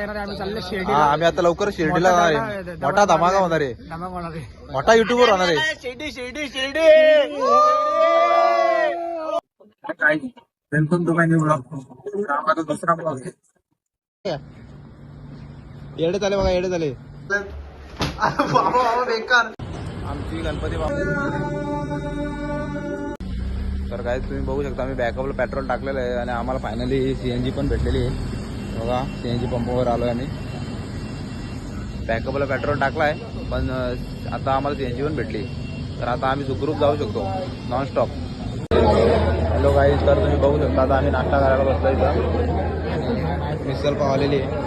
येणार आहे. आम्ही चालले हा शिर्डी आम्ही आता लवकर शिर्डीला जाणार आहे. मोठा धमाका होणार आहे. धमाका होणार आहे. मोठा युट्यूबर होणार आहे. शिर्डी शिर्डी शिर्डी येडे झाले बघा येडे झाले. आमची गणपती बाप्पा. तर काय तुम्ही बघू शकता आम्ही बॅकअपला पेट्रोल टाकलेलं आहे आणि आम्हाला फायनली सीएनजी पण भेटलेली आहे. बघा सीएनजी पंपावर आलोय आम्ही. बॅकअपला पेट्रोल टाकला आहे पण आता आम्हाला सीएनजी पण भेटली. तर आता आम्ही सुखरूप जाऊ शकतो नॉनस्टॉप हॅलो काही तर तुम्ही बघू शकता आता आम्ही नाश्ता करायला बसलो इथं. मिसल पाव आलेली आहे.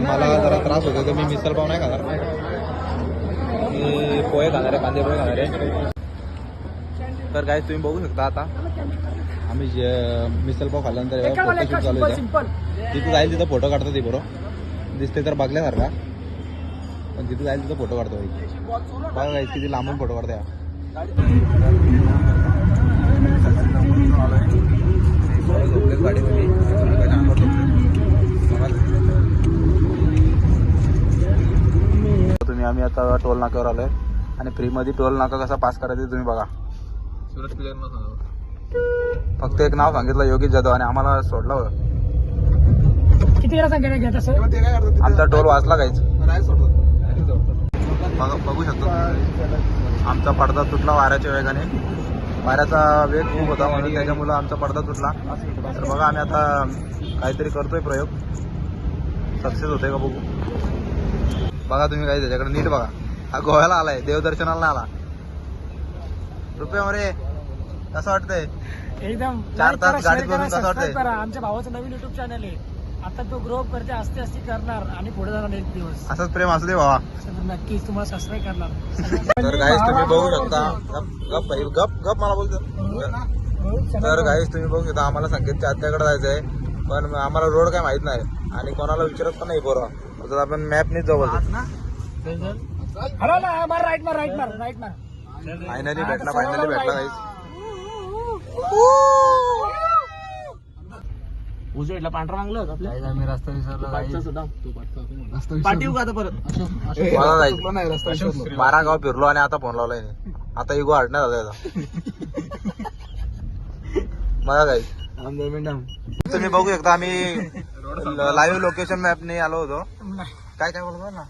मला जरा त्रास होतो तर मी मिसल पाव नाही खाणार. मी पोहे खाणार आहे कांदे पोहे खाणार आहे. तर काय तुम्ही बघू शकता आता. आम्ही जे मिसल पाव खाल्ल्यानंतर फोटोशूट चालू आहे सिंपल तिथे जाईल तिथं फोटो काढतो ती बरोबर दिसते तर बघल्यासारखा. पण तिथे जाईल तिथं फोटो काढतो बघा guys, किती लांबून फोटो काढते गाडी तुम्ही काय आम्ही आता टोल नाक्यावर आलोय. आणि फ्रीमध्ये टोल नाका कसा पास करायचा तुम्ही बघा. फक्त एक नाव सांगितलं योगेश जाधव आणि आम्हाला सोडलं होतं. किती वेळा सांगायला आमचा टोल वाचला काहीच. बघा बघू शकतो. आमचा पडदा तुटला वाऱ्याच्या वेगाने. वाऱ्याचा वेग खूप होता म्हणून त्याच्यामुळं आमचा पडदा तुटला. तर बघा आम्ही आता काहीतरी करतोय प्रयोग. सक्सेस होतोय का बघू. बघा तुम्ही काही त्याच्याकडे नीट बघा. हा गोव्याला आलाय देवदर्शनाला नाही आला. रुपये मरे. कसं वाटतंय? एकदम. चार like तास करा, गाडीत share बसून करा, कसं वाटतंय? subscribe करा. आमच्या भावाचं नवीन युट्यूब चॅनल आहे. आता तो ग्रो करते असते असते करणार आणि पुढे जाणार एक दिवस. असंच प्रेम असू दे भावा. तर नक्कीच तुम्हाला सबस्क्राईब करणार. तर गाईस तुम्ही बघू शकता. गप गप गप गप मला बोलतो तर गाईस तुम्ही बघू शकता आम्हाला संकेतच्या आत्याकडे जायचं आहे पण आम्हाला रोड काय माहीत नाही. आणि कोणाला विचारत पण नाही तर आपण मॅपनीच जाऊ हॅलो ना. मार राईट मार राईट मार राईट मार. फायनली भेटला फायनली भेटला गाईस उजवीला पांढरा मागलं होतं आपल्या रस्ता विसरलो पाठीव का आता परत? मला जायचं बारा गाव फिरलो आणि आता फोन लावलाय. आता इगो हटण्यात आता. बघा गाईस तुम्ही बघू शकता आम्ही लाईव्ह लोकेशन मॅपने आलो होतो. काय काय बोलतो ना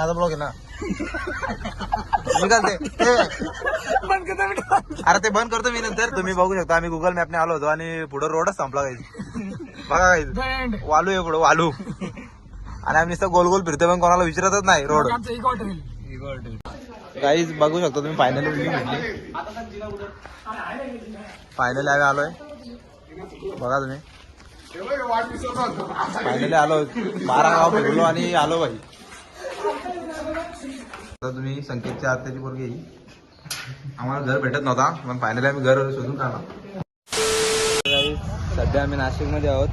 माझा ब्लॉग आहे ना. निघाल ते. अरे ते बंद करतो मी नंतर. तुम्ही बघू शकता. आम्ही गुगल मॅपने आलो होतो आणि पुढे रोडच संपला काही बघा काही. वालू आहे पुढे वालू. आणि आम्ही नुसतं गोल गोल फिरतो पण कोणाला विचारतच नाही रोड गाईज बघू शकता तुम्ही फायनली बिल्डिंग भेटली फायनली आम्ही आलोय. बघा तुम्ही. फायनली आलो. बारा गाव फिरलो आणि आलो भाई. आता तुम्ही संकेतच्या आत्याची पोरगी. आम्हाला घर भेटत नव्हता पण फायनली आम्ही घर शोधून काढला. सध्या आम्ही नाशिकमध्ये आहोत.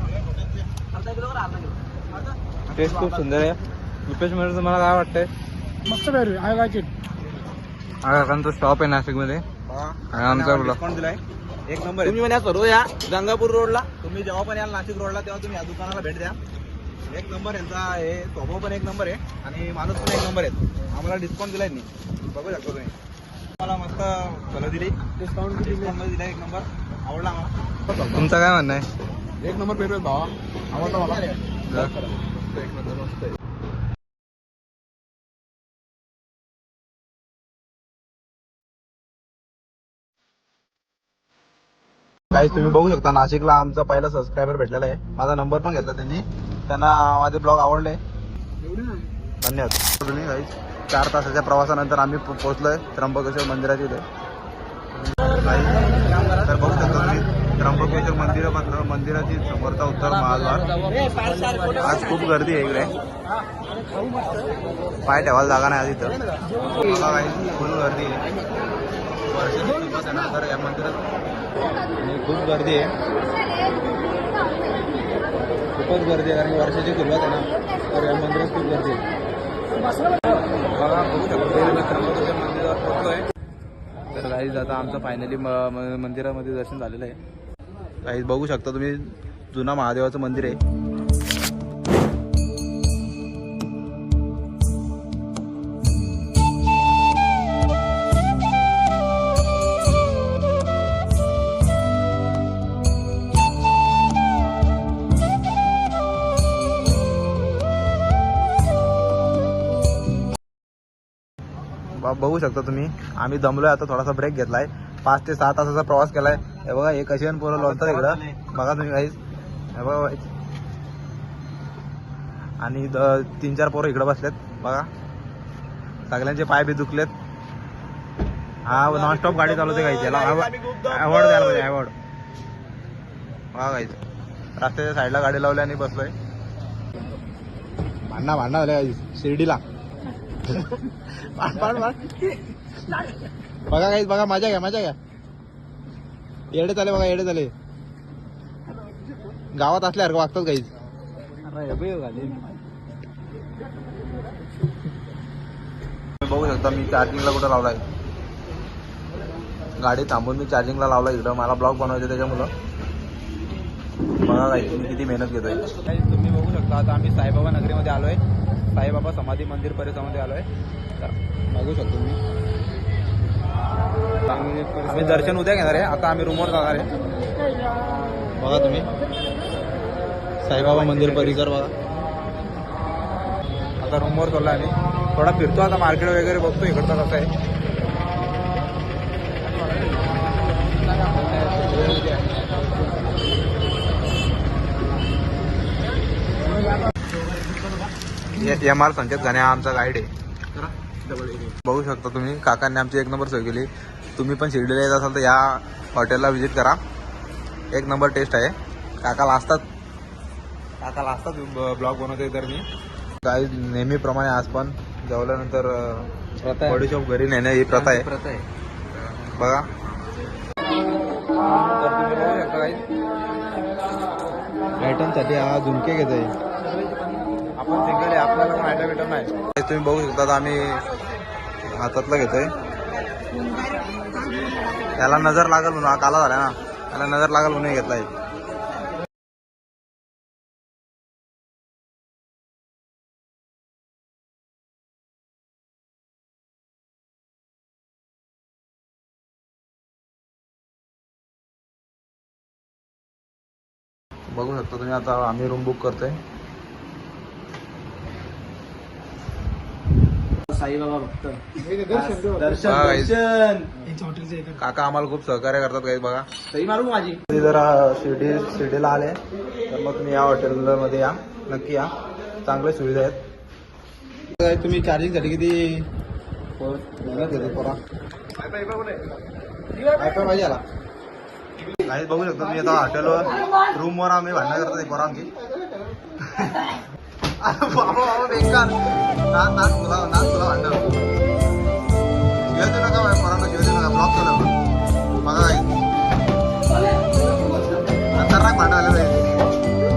टेस्ट खूप सुंदर आहे. रुपेश म्हणजे तुम्हाला काय वाटतंय? मस्त बेरू आय लाईक इट हा काकांचा स्टॉप आहे नाशिकमध्ये आणि आमचा दिलाय. एक नंबर तुम्ही म्हणे सर्व या गंगापूर रोडला तुम्ही जेव्हा पण याल नाशिक रोडला तेव्हा तुम्ही या दुकानाला भेट द्या. एक नंबर यांचा हे स्वभाव पण एक नंबर आहे आणि माणूस पण एक नंबर आहे. आम्हाला डिस्काउंट दिलाय नी बघू शकता तुम्ही मला मस्त फलं दिली. डिस्काउंट डिस्काउंटमध्ये दिला एक नंबर. आवडला आम्हाला. तुमचं काय म्हणणं आहे? एक नंबर पेरू भावा. आवडला मला. काही तुम्ही बघू शकता नाशिकला आमचा पहिला सबस्क्रायबर भेटलेला आहे. माझा नंबर पण घेतला त्यांनी. त्यांना माझे ब्लॉग आवडले. धन्यवाद. तुम्ही काही चार तासाच्या प्रवासानंतर आम्ही पोहोचलोय त्र्यंबकेश्वर मंदिराच्या इथे. तर बघू शकता तुम्ही त्र्यंबकेश्वर मंदिर मंदिराची समोरचा उत्तर महाद्वार. आज खूप गर्दी आहे इकडे. पाय ठेवायला जागा नाही आज इथं. बघा काही फुल गर्दी आहे. आहे तर या मंदिरात. खूप गर्दी आहे. खूपच गर्दी आहे कारण की वर्षाची सुरुवात आहे ना. तर या मंदिरात खूप गर्दी आहे. बघा त्र्यंबकेश्वर तर काही आता आमचं फायनली मंदिरामध्ये दर्शन झालेलं आहे. काहीच बघू शकता तुम्ही जुना महादेवाचं मंदिर आहे. बघू शकता तुम्ही. आम्ही दमलोय आता थोडासा ब्रेक घेतलाय. पाच ते सहा तासाचा प्रवास केलाय. हे बघा एक अशी पोरं लोणतात इकडं. बघा तुम्ही काहीच हे बघा. आणि तीन चार पोरं इकडं बसलेत. बघा. सगळ्यांचे पाय बी दुखलेत. हा नॉनस्टॉप गाडी चालवते काही त्याला अवॉर्ड द्यायला पाहिजे अवॉर्ड बघा काहीच रस्त्याच्या साईडला गाडी लावली आणि बसलोय. भांडणा भांडणा झाले शिर्डीला. बघा काही बघा मजा घ्या मजा घ्या. येडे चाले बघा येडे चाले गावात असल्यासारखं वागतात काहीच बघू शकता मी चार्जिंगला कुठं लावलाय. गाडी थांबून मी चार्जिंगला लावला इकडं. मला ब्लॉग बनवायचं त्याच्यामुळं. बघा काही तुम्ही किती मेहनत घेतोय? तुम्ही बघू शकता. आता आम्ही साईबाबा नगरीमध्ये आलोय. साईबाबा समाधी मंदिर परिसरामध्ये आलोय. आहे बघू शकतो मी. आम्ही दर्शन उद्या घेणार आहे. आता आम्ही रूमवर जाणार आहे. बघा तुम्ही. साईबाबा मंदिर परिसर बघा. आता रूमवर चाललो आम्ही. थोडा फिरतो आता मार्केट वगैरे बघतो. इकडचं कसं आहे. एम आर संकेत हा आमचा गाईड आहे. बघू शकता तुम्ही काकांनी आमची एक नंबर सोय केली. तुम्ही पण शिर्डीला येत असाल तर या हॉटेलला व्हिजिट करा. एक नंबर टेस्ट आहे. काकाला असतात काकाला असतात ब्लॉग बनवते तर मी. काय नेहमीप्रमाणे आज पण जेवल्यानंतर बडीशॉप घरी नेणं ही प्रथा आहे. प्रथा आहे. बघा. काही आयटमसाठी हा झुमके घेत आहे आपण सिंगल आहे आपल्याला खायला भेटत नाही. तुम्ही बघू शकता आम्ही हातातला घेतोय. त्याला नजर लागल म्हणून हा काला झाला ना. त्याला नजर लागल म्हणून घेतलाय. बघू शकता तुम्ही आता आम्ही रूम बुक करतोय. साईबाबा भक्त. दर्शन दर्शन. काका आम्हाला खूप सहकार्य करतात काही बघा. सई मारू माझी. तुम्ही जरा शिर्डी शिर्डीला आले तर मग तुम्ही या हॉटेलमध्ये या. नक्की या. चांगल्या सुविधा आहेत. तुम्ही किती मेहनत घेतो पोरा? वायफाय पाहिजे काही बघू शकतो तुम्ही आता हॉटेलवर रूमवर आम्ही भांडणं करतो पोरा आमची. अरे बाबा बाबा बेकार नाच नाच तुला नाच तुला भांडण शिवाय देऊ नका पोरांना शिवाय देऊ नका ब्लॉक केलं बघा काही खतरनाक भांडण आलं पाहिजे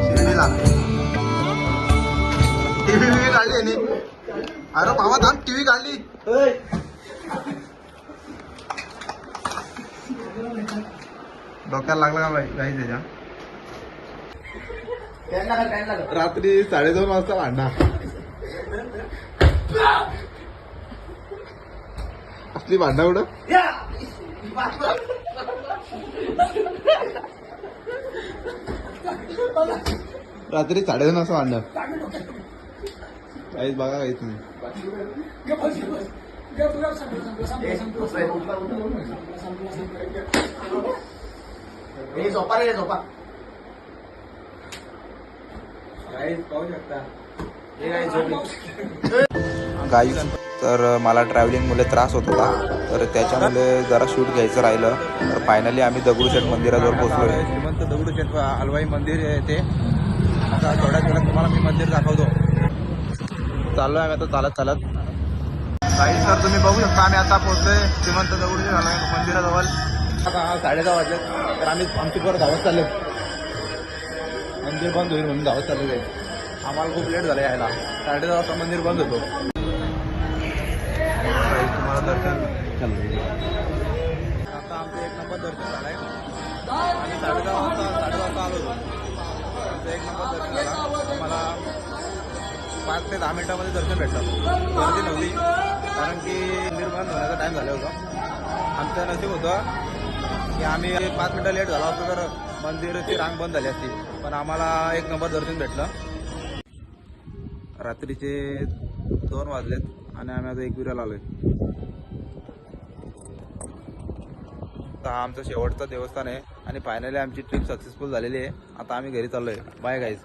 शिर्डीला टीव्ही बिव्ही काढली यांनी अरे बाबा थांब टीव्ही काढली डोक्याला लागला का बाई काही त्याच्या रात्री साडेदोन वाजता भांडा. असली भांडा उडं रात्री साडेदोन वाजता भांडण काहीच बघा काहीच नाही. झोपा रे झोपा. गाई तर मला ट्रॅव्हलिंगमुळे त्रास होत होता. तर त्याच्यामुळे जरा शूट घ्यायचं राहिलं. तर फायनली आम्ही दगडूशेठ मंदिराजवळ पोहोचलो श्रीमंत दगडूशेठ हलवाई मंदिर आहे ते. आता थोड्याच वेळात तुम्हाला मी मंदिर दाखवतो. चाललो आहे आता चालत चालत. काही सर तुम्ही बघू शकता आम्ही आता पोहोचलोय श्रीमंत दगडूशेठ हलवाई मंदिराजवळ. आता साडे दहा वाजले. तर आम्ही आमची परत धावत चाललो मंदिर बंद होईल म्हणून धावत चालू आहे आम्हाला खूप लेट झालं यायला. साडे दहा वाजता मंदिर बंद होतो. तुम्हाला दर्शन दर्शन झालंय. आणि साडे दहा वाजता साडे वाजता आलो होतो. आमचं एक नंबर दर्शन झाला. आम्हाला पाच ते दहा मिनिटामध्ये दर्शन भेटलं. गर्दी नव्हती. कारण की निर्माण होण्याचा टाईम झाला होता. आमचं नशीब होतं की आम्ही पाच मिनिटं लेट झाला होतो तर मंदिराची रांग बंद झाली असती. पण आम्हाला एक नंबर दर्शन भेटलं. रात्रीचे दोन वाजलेत आणि आम्ही आता एकविराला आलोय. तर हा आमचं शेवटचं देवस्थान आहे आणि फायनली आमची ट्रिप सक्सेसफुल झालेली आहे. आता आम्ही घरी चाललोय. Bye guys